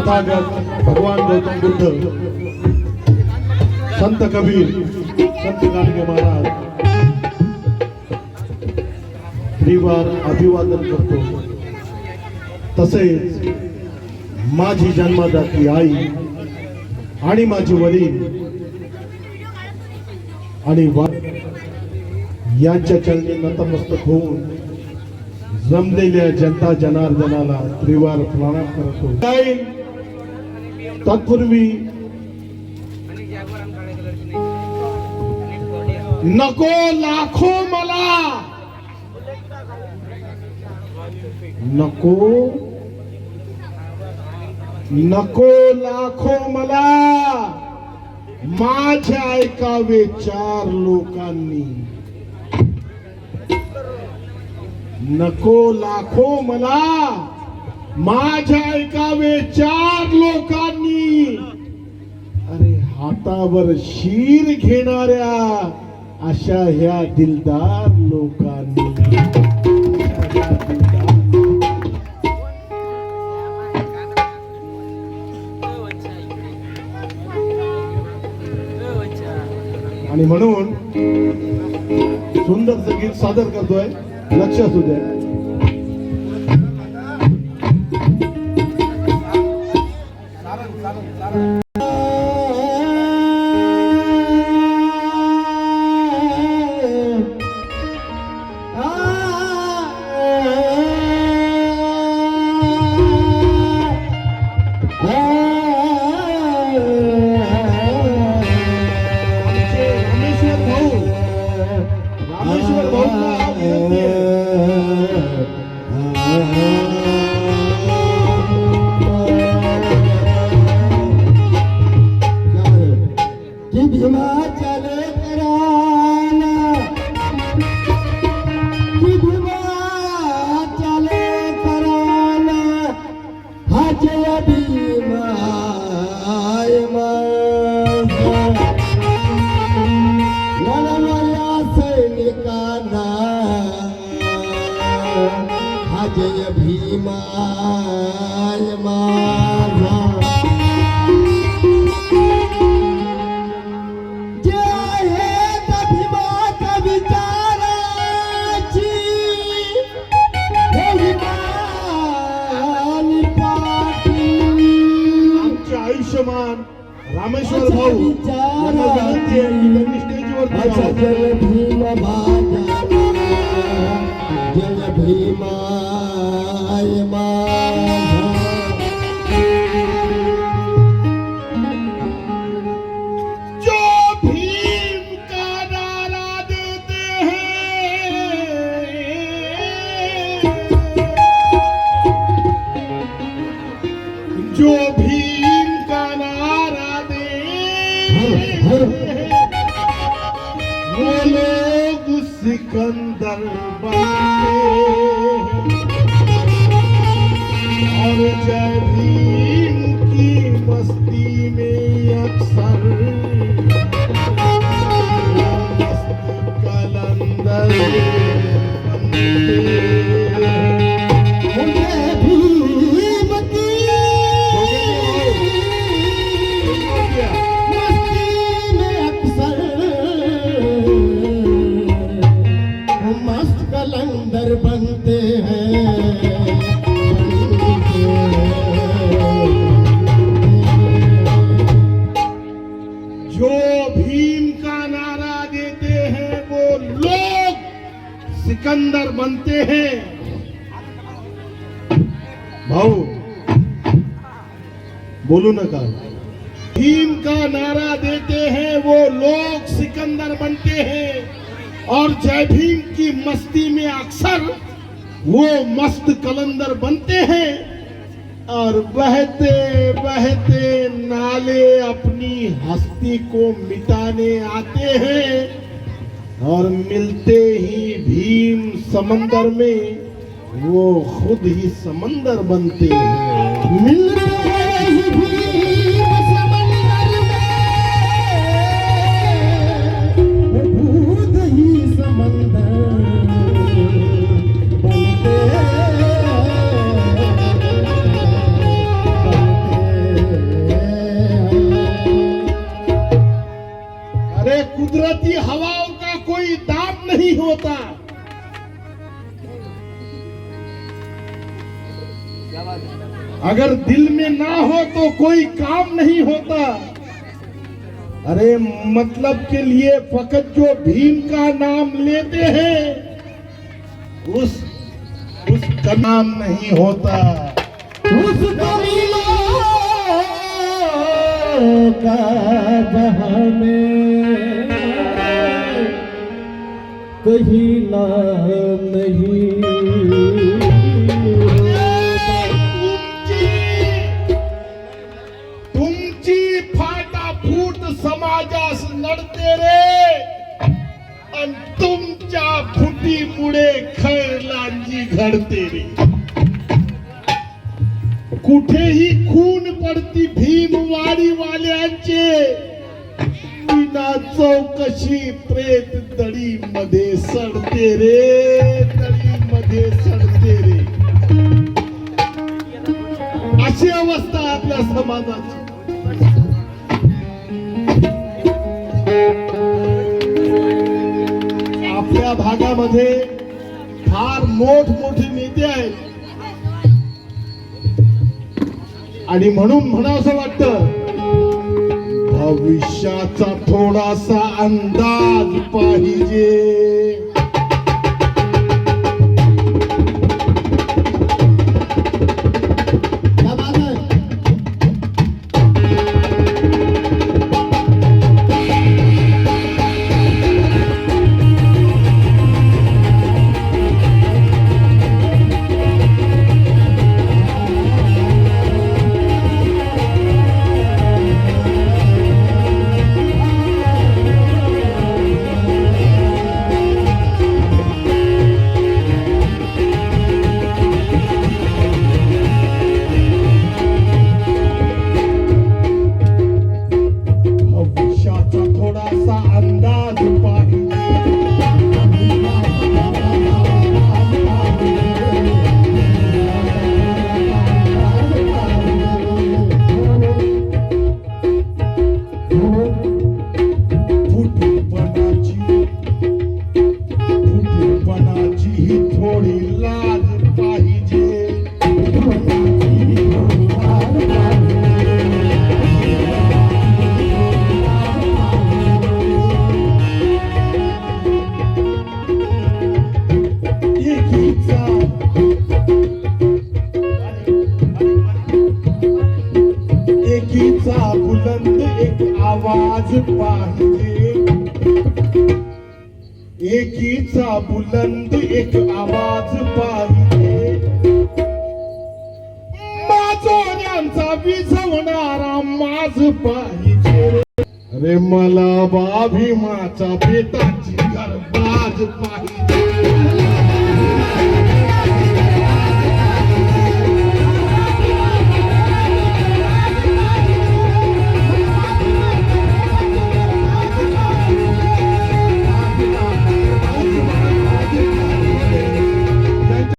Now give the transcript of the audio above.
तथागत भगवान गौतम बुद्ध संत कबीर संत गाडगे महाराज. परिवार अभिवादन करतो. तसेच माझी जन्मदाती आई आणि माझे वडील आणि वा यांच्या चरणी नतमस्तक होऊन जमलेल्या जनता जनार्दनाला त्रिवार प्रणाम करतो. तत्पूर्वी नको लाखो मला. नको. नको लाखो मला. माझ्या ऐकावे चार लोकांनी. नको लाखो मला. माझ्या ऐकावे चार लोकांनी अरे हातावर शीर घेणाऱ्या अशा ह्या दिलदार लोकांनी. आणि म्हणून सुंदर गीत सादर करतोय. लक्ष असू द्या. हजय भीमाय माझा जे आहेत अभिमात विचाराची। आमचे आयुष्यमान रामेश्वर भाऊ. जय भीम भीम का नारा दे। वो लोग सिकंदर बनते। हैं और जय भीम بھیم کا نعرہ دیتے ہیں وہ لوگ سکندر بنتے ہیں۔ بھاؤ، بولو نہ کہا بھیم کا نعرہ دیتے ہیں وہ لوگ سکندر بنتے ہیں۔ اور جے بھیم کی مستی میں اکثر وہ مست کلندر بنتے ہیں۔ اور بہتے بہتے نالے اپنی ہستی کو مٹانے آتے ہیں اور ملتے ہی بھیم سمندر میں وہ خود ہی سمندر بنتے ہیں۔ ملتے ہی اگر دل میں نہ ہو تو کوئی کام نہیں ہوتا۔ ارے مطلب کے لیے فقط جو بھیم کا نام لیتے ہیں، اس اس کا نام نہیں ہوتا۔ اس کا جہاں میں کہیں نام نہیں۔ कुठेही खून पडती भीमवाडी वाल्यांचे बिना चौकशी प्रेत दडी मध्ये सडते रे दडी मध्ये सडते रे. अशी अवस्था आपल्या समाजाची. आपल्या भागामध्ये फार मोठमोठे नेते आहेत. आणि म्हणून म्हणावंसं वाटतं भविष्याचा थोडासा अंदाज पाहिजे. थोडासा अंदाज पाहिजे सा बुलंद एक आवाज पाहिजे. माजोऱ्यांचा विझवणारा माझ पाहिजे. अरे मला बाभीमाचा बेटाची गरबाज पाहिजे.